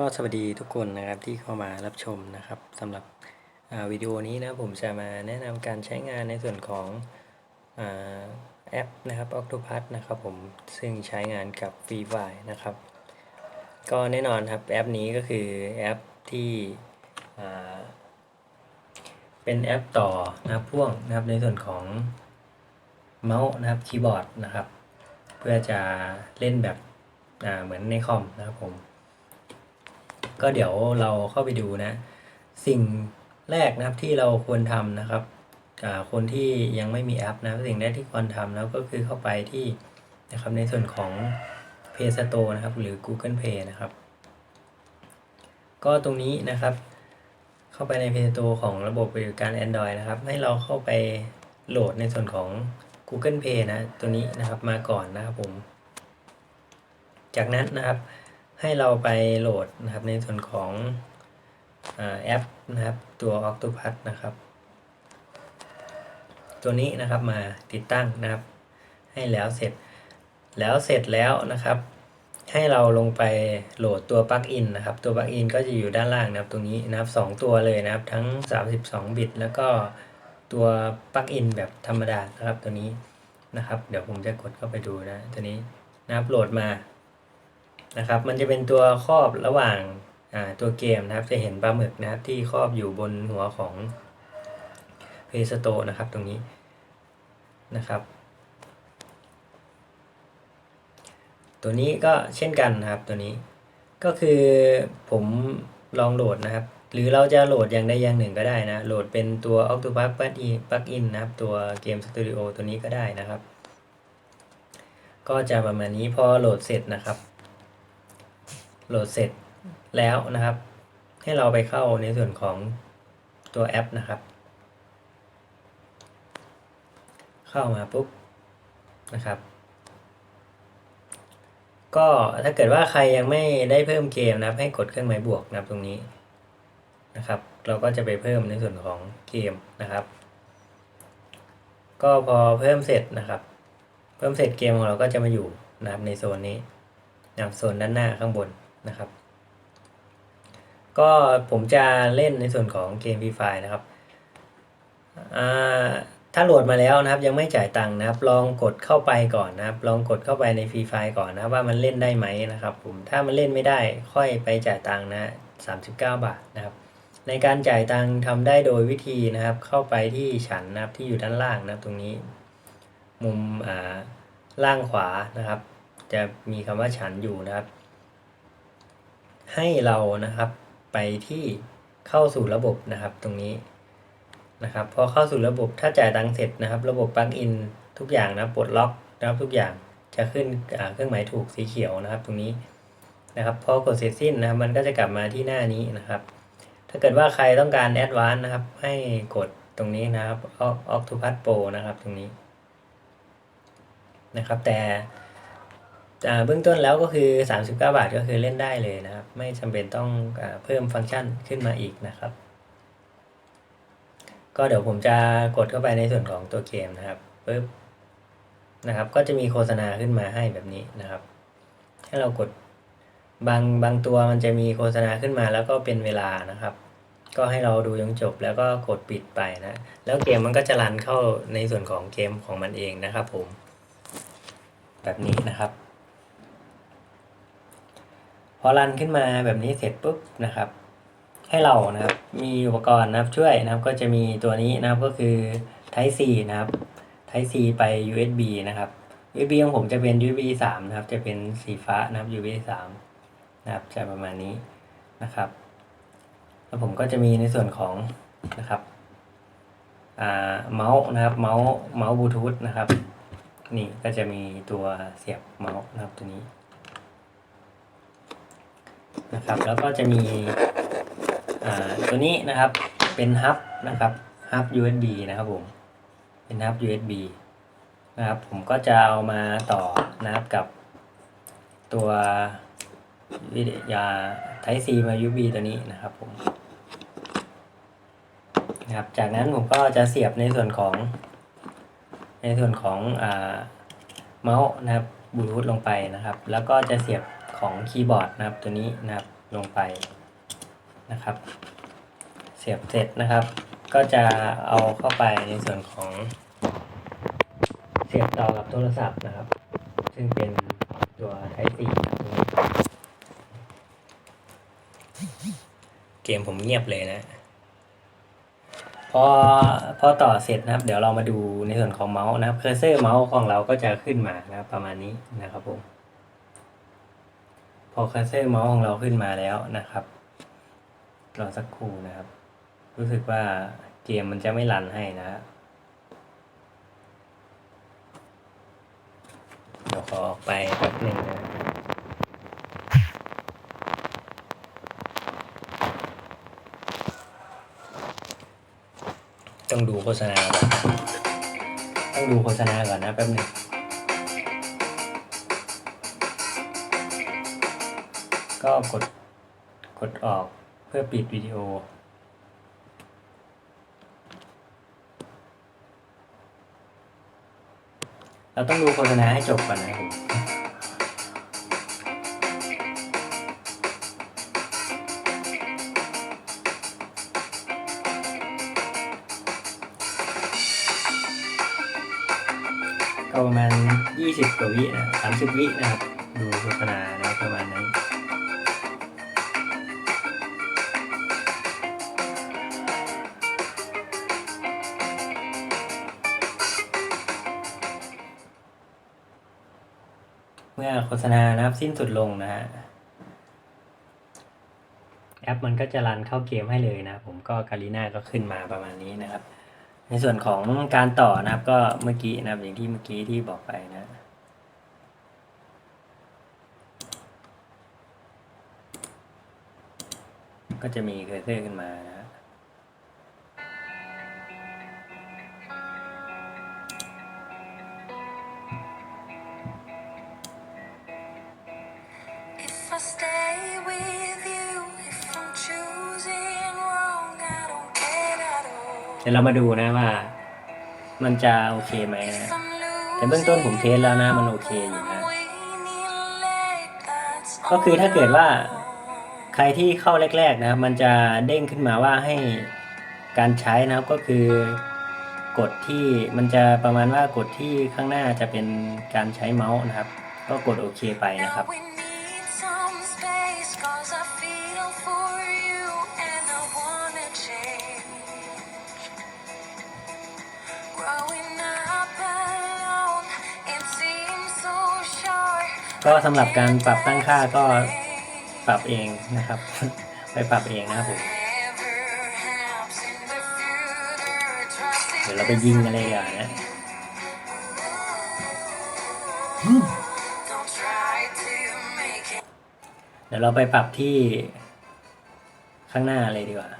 ก็สวัสดีทุกคนนะครับที่เข้ามารับชมนะครับสำหรับวิดีโอนี้นะผมจะมาแนะนำการใช้งานในส่วนของอแอปนะครับ Octopus นะครับผมซึ่งใช้งานกับ Free Fire นะครับ ก็แน่นอนครับแอปนี้ก็คือแอปที่เป็นแอปต่อนะพ่วงนะครับในส่วนของเมาส์นะครับคีย์บอร์ดนะครับ เพื่อจะเล่นแบบเหมือนในคอมนะครับผม ก็เดี๋ยวเราเข้าไปดูนะ สิ่งแรกนะครับที่เราควรทำนะครับคนที่ยังไม่มีแอปนะสิ่งแรกที่ควรทำแล้วก็คือเข้าไปที่นะครับในส่วนของ Play Store นะครับ หรือ Google Play นะครับ ก็ตรงนี้นะครับ เข้าไปใน Play Store ของระบบบัติการ Android นะครับ ให้เราเข้าไปโหลดในส่วนของ Google Play นะ ตัวนี้นะครับมาก่อนนะครับผม จากนั้นนะครับ ให้เราไปโหลดนะครับในส่วนของอแอปนะครับตัว Octopus นะครับ ตัวนี้นะครับมาติดตั้งนะครับ ให้แล้วเสร็จแล้วเสร็จแล้วนะครับ ให้เราลงไปโหลดตัวปลั๊กอินนะครับ ตัวปลั๊กอินก็จะอยู่ด้านล่างนะครับตรงนี้นะครับสองตัวเลยนะครับ ทั้ง 32 บิต แล้วก็ตัวปลั๊กอินแบบธรรมดานะครับตัวนี้นะครับ เดี๋ยวผมจะกดเข้าไปดูนะตัวนี้นะครับโหลดมา นะครับ มันจะเป็นตัวครอบระหว่างตัวเกมนะครับ จะเห็นปลาหมึกนะครับที่ครอบอยู่บนหัวของ Play Store นะครับตรงนี้นะครับ ตัวนี้ก็เช่นกันนะครับตัวนี้ก็คือผมลองโหลดนะครับ หรือเราจะโหลดอย่างใดอย่างหนึ่งก็ได้นะ โหลดเป็นตัว Octopus Plugin นะครับ ตัวเกม Studio ตัวนี้ก็ได้นะครับ ก็จะประมาณนี้พอโหลดเสร็จนะครับ โหลดเสร็จแล้วนะครับ ให้เราไปเข้าในส่วนของตัวแอปนะครับ เข้ามาปุ๊บนะครับ ก็ถ้าเกิดว่าใครยังไม่ได้เพิ่มเกมนะครับ ให้กดเครื่องหมายบวกนะครับตรงนี้นะครับ เราก็จะไปเพิ่มในส่วนของเกมนะครับ ก็พอเพิ่มเสร็จนะครับ เพิ่มเสร็จเกมของเราก็จะมาอยู่นะครับในโซนนี้นะครับโซนด้านหน้าข้างบน นะครับ ก็ผมจะเล่นในส่วนของเกมฟรีไฟนะครับถ้าโหลดมาแล้วนะครับ ยังไม่จ่ายตังค์นะครับ ลองกดเข้าไปก่อนนะครับ ลองกดเข้าไปในฟรีไฟก่อนนะว่ามันเล่นได้ไหมนะครับ ผมถ้ามันเล่นไม่ได้ค่อยไปจ่ายตังค์นะ39บเก้าบาทนะครับ ในการจ่ายตังค์ทำได้โดยวิธีนะครับ เข้าไปที่ฉันนะครับที่อยู่ด้านล่างนะครับตรงนี้ มุมอ่าล่างขวานะครับ จะมีคำว่าฉันอยู่นะครับ ให้เรานะครับไปที่เข้าสู่ระบบนะครับตรงนี้นะครับพอเข้าสู่ระบบถ้าจ่ายตังค์เสร็จนะครับ ระบบปลั๊กอินทุกอย่างนะปลดล็อกนะครับทุกอย่างจะขึ้นเครื่องหมายถูกสีเขียวนะครับ ตรงนี้นะครับพอกดเสร็จสิ้นนะครับมันก็จะกลับมาที่หน้านี้นะครับ ถ้าเกิดว่าใครต้องการแอดวานนะครับ ให้กดตรงนี้นะครับ Octopus Pro นะครับตรงนี้นะครับแต่ เบื้องต้นแล้วก็คือ 39 บาทก็คือเล่นได้เลยนะครับ ไม่จำเป็นต้องอเพิ่มฟังก์ชันขึ้นมาอีกนะครับ ก็เดี๋ยวผมจะกดเข้าไปในส่วนของตัวเกมนะครับปึ๊บนะครับ ก็จะมีโฆษณาขึ้นมาให้แบบนี้นะครับ ให้เรากดบางบางตัวมันจะมีโฆษณาขึ้นมาแล้วก็เป็นเวลานะครับ ก็ให้เราดูจนจบแล้วก็กดปิดไปนะ แล้วเกมมันก็จะรันเข้าในส่วนของเกมของมันเองนะครับ ผม แบบนี้นะครับ อรันขึ้นมาแบบนี้เสร็จปุ๊บนะครับ ให้เรานะครับมีอุปกรณ์นะครับช่วยนะครับก็จะมีตัวนี้นะครับก็คือ Type C นะครับ Type C ไป USB นะครับ USB ของผมจะเป็น USB 3นะครับ จะเป็นสีฟ้านะครับ USB 3นะครับจะประมาณนี้นะครับแล้วผมก็จะมีในส่วนของนะครับอ่าเมาส์นะครับเมาส์เมาส์บลูทูธนะครับ นี่ก็จะมีตัวเสียบเมาส์นะครับตัวนี้ นะครับ แล้วก็จะมีตัวนี้นะครับเป็นฮับนะครับฮับ USB นะครับผมเป็นฮับ USB นะครับผมก็จะเอามาต่อนะครับกับตัววิทยา Type C มา USB ตัวนี้นะครับผมนะครับจากนั้นผมก็จะเสียบในส่วนของ ในส่วนของอเมาส์นะครับบลูทูธลงไปนะครับ แล้วก็จะเสียบ ของคีย์บอร์ดนะครับตัวนี้นะครับลงไปนะครับ เสียบเสร็จนะครับ ก็จะเอาเข้าไปในส่วนของ เสียบต่อกับโทรศัพท์นะครับ ซึ่งเป็นตัว Type C ตรงนี้เกมผมเงียบเลยนะพอพอต่อเสร็จนะครับ เดี๋ยวเรามาดูในส่วนของเมาส์นะครับ เคอร์เซอร์เมาส์ของเราก็จะขึ้นมานะครับ ประมาณนี้นะครับผม พอเคอร์เซอร์เมาส์ของเราขึ้นมาแล้วนะครับรอสักครู่นะครับ รู้สึกว่าเกมมันจะไม่รันให้นะฮะเดี๋ยวขอออกไปแป๊บหนึ่งนะต้องดูโฆษณาต้องดูโฆษณาก่อนนะแป๊บหนึ่ง ก็กดกดออกเพื่อปิดวิดีโอ เราต้องดูโฆษณาให้จบก่อนนะครับผมก็ประมาณ20กว่าวินะ30 วินะครับ ดูโฆษณานะประมาณนั้น โฆษณานะครับสิ้นสุดลงนะฮะแอปมันก็จะรันเข้าเกมให้เลยนะผมก็การีน่าก็ขึ้นมาประมาณนี้นะครับ ในส่วนของการต่อนะครับก็เมื่อกี้นะครับอย่างที่เมื่อกี้ที่บอกไปนะก็จะมีเคอร์เซอร์ขึ้นมานะ เดี๋ยวเรามาดูนะว่า มันจะโอเคไหมนะ If I'm แต่เบื้องต้นผมเทสแล้วนะมันโอเคอยู่นะ ก็คือถ้าเกิดว่าใครที่เข้าแรก ๆ นะครับ มันจะเด้งขึ้นมาว่าให้การใช้นะครับก็คือกดที่มันจะประมาณว่ากดที่ข้างหน้าจะเป็นการใช้เมาส์นะครับ ก็กดโอเคไปนะครับ ก็สำหรับการปรับตั้งค่าก็ปรับเองนะครับ ไปปรับเองนะครับผมเดี๋ยวเราไปยิงกันเลยอะนะ Don't try to make it เดี๋ยวเราไปปรับที่ข้างหน้าเลยดีกว่า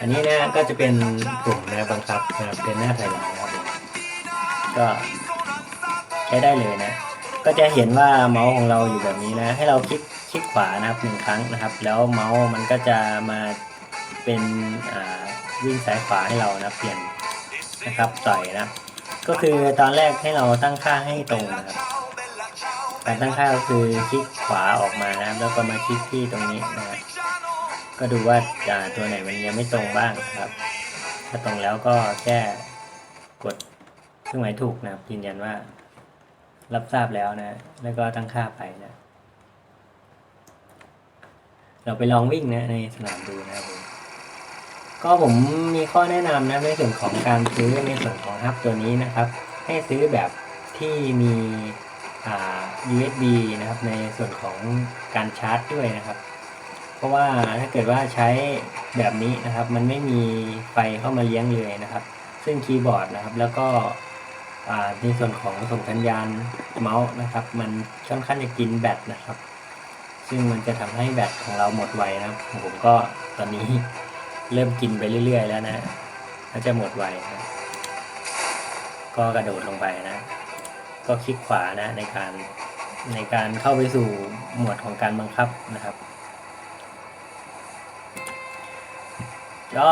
อันนี้นะก็จะเป็นปุ่มนะบังคับนะครับเป็นหน้าถอยหลังนะครับก็ใช้ได้เลยนะ ก็จะเห็นว่าเมาส์ของเราอยู่แบบนี้นะ ให้เราคลิกคลิกขวานะครับหนึ่งครั้งนะครับ แล้วเมาส์มันก็จะมาเป็นวิ่งซ้ายขวาให้เรานะเปลี่ยนนะครับต่อยนะ ก็คือตอนแรกให้เราตั้งค่าให้ตรงนะครับการตั้งค่าก็คือคลิกขวาออกมานะครับแล้วก็มาคลิกที่ตรงนี้นะครับ ก็ดูว่าอ่าตัวไหนมันยังไม่ตรงบ้างครับ ถ้าตรงแล้วก็แค่กดเครื่องหมายถูกนะครับยืนยันว่า รับทราบแล้วนะ แล้วก็ตั้งค่าไปนะ เราไปลองวิ่งนะในสนามดูนะครับผมก็ผมมีข้อแนะนำนะในส่วนของการซื้อในส่วนของฮับตัวนี้นะครับ ให้ซื้อแบบที่มีอ่า USB นะครับ ในส่วนของการชาร์จด้วยนะครับ ราะว่าถ้าเกิดว่าใช้แบบนี้นะครับ มันไม่มีไฟเข้ามาเลี้ยงเลยนะครับ ซึ่งคีย์บอร์ดนะครับ แล้วก็ในส่วนของส่งสัญญาณเมาส์นะครับ มันค่อนข้างจะกินแบตนะครับ ซึ่งมันจะทำให้แบตของเราหมดไวนะครับผมก็ตอนนี้เริ่มกินไปเรื่อย ๆ แล้วนะก็จะหมดไวนะก็กระโดดลงไปนะ ก็คลิกขวานะในการในการเข้าไปสู่หมวดของการบังคับนะครับ ก็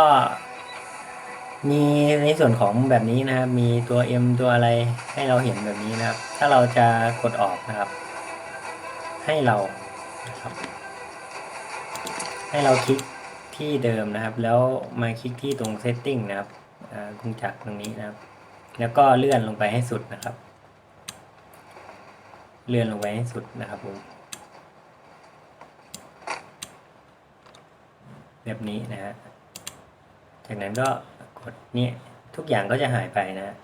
มีในส่วนของแบบนี้นะครับ มีตัว M ตัวอะไรให้เราเห็นแบบนี้นะครับ ถ้าเราจะกดออกนะครับ ให้เรานะครับ ให้เราคลิกที่เดิมนะครับ แล้วมาคลิกที่ตรง setting นะครับอ่ากุงจักรตรงนี้นะครับ แล้วก็เลื่อนลงไปให้สุดนะครับ เลื่อนลงไปให้สุดนะครับผมแบบนี้นะฮะ จากนั้นก็กดนี่ทุกอย่างก็จะหายไปนะ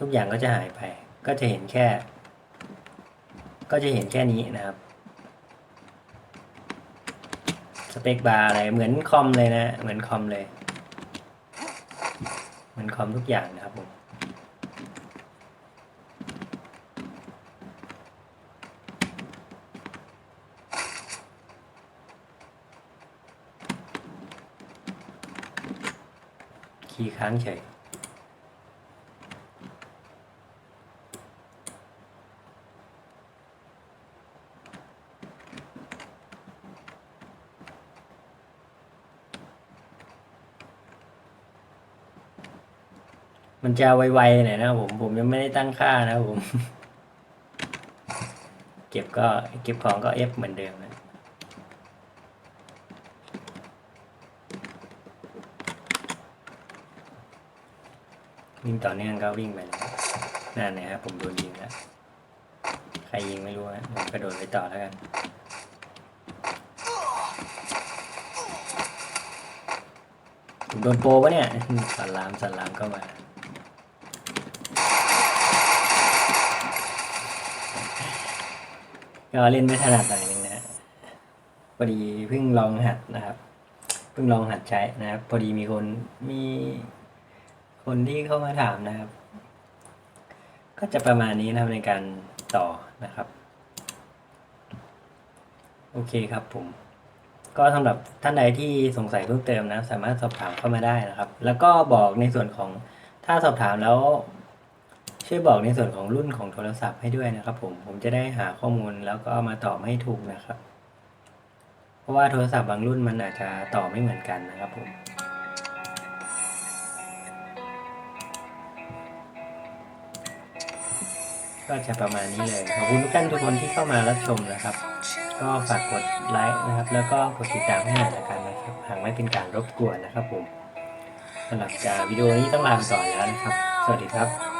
ทุกอย่างก็จะหายไป ก็จะเห็นแค่ ก็จะเห็นแค่นี้นะครับสเปคบาร์อะไรเหมือนคอมเลยนะ เหมือนคอมเลย เหมือนคอมทุกอย่างนะครับผม คีย์ค้างเฉยมันจะไวๆหน่อยนะผม ผมยังไม่ได้ตั้งค่านะผม เก็บก็เก็บของก็ F เหมือนเดิมนะ วิ่งต่อเนื่องก็วิ่งไปเลยนั่นนะครับผมโดนยิงแล้วใครยิงไม่รู้นะผมกระโดดไปต่อแล้วกันผมโดนโปรปะเนี่ยสันลามสันลามก็มาก็เล่นไม่ถนัดหน่อยนึงนะพอดีเพิ่งลองหัดนะครับ เพิ่งลองหัดใช้นะครับ พอดีมีคนมี คนที่เข้ามาถามนะครับ ก็จะประมาณนี้นะครับในการต่อนะครับ โอเคครับผม ก็สำหรับท่านใดที่สงสัยเพิ่มเติมนะ สามารถสอบถามเข้ามาได้นะครับ แล้วก็บอกในส่วนของถ้าสอบถามแล้วช่วยบอกในส่วนของรุ่นของโทรศัพท์ให้ด้วยนะครับ ผมผมจะได้หาข้อมูลแล้วก็เอามาตอบให้ถูกนะครับ เพราะว่าโทรศัพท์บางรุ่นมันอาจจะต่อไม่เหมือนกันนะครับผม ก็จะประมาณนี้เลย ขอบคุณทุกท่านทุกคนที่เข้ามารับชมนะครับ ก็ฝากกดไลค์นะครับ แล้วก็กดติดตามให้หน่อยละกันนะครับหากไม่เป็นการรบกวนนะครับผมสำหรับวิดีโอนี้ต้องลาไปก่อนแล้วนะครับ สวัสดีครับ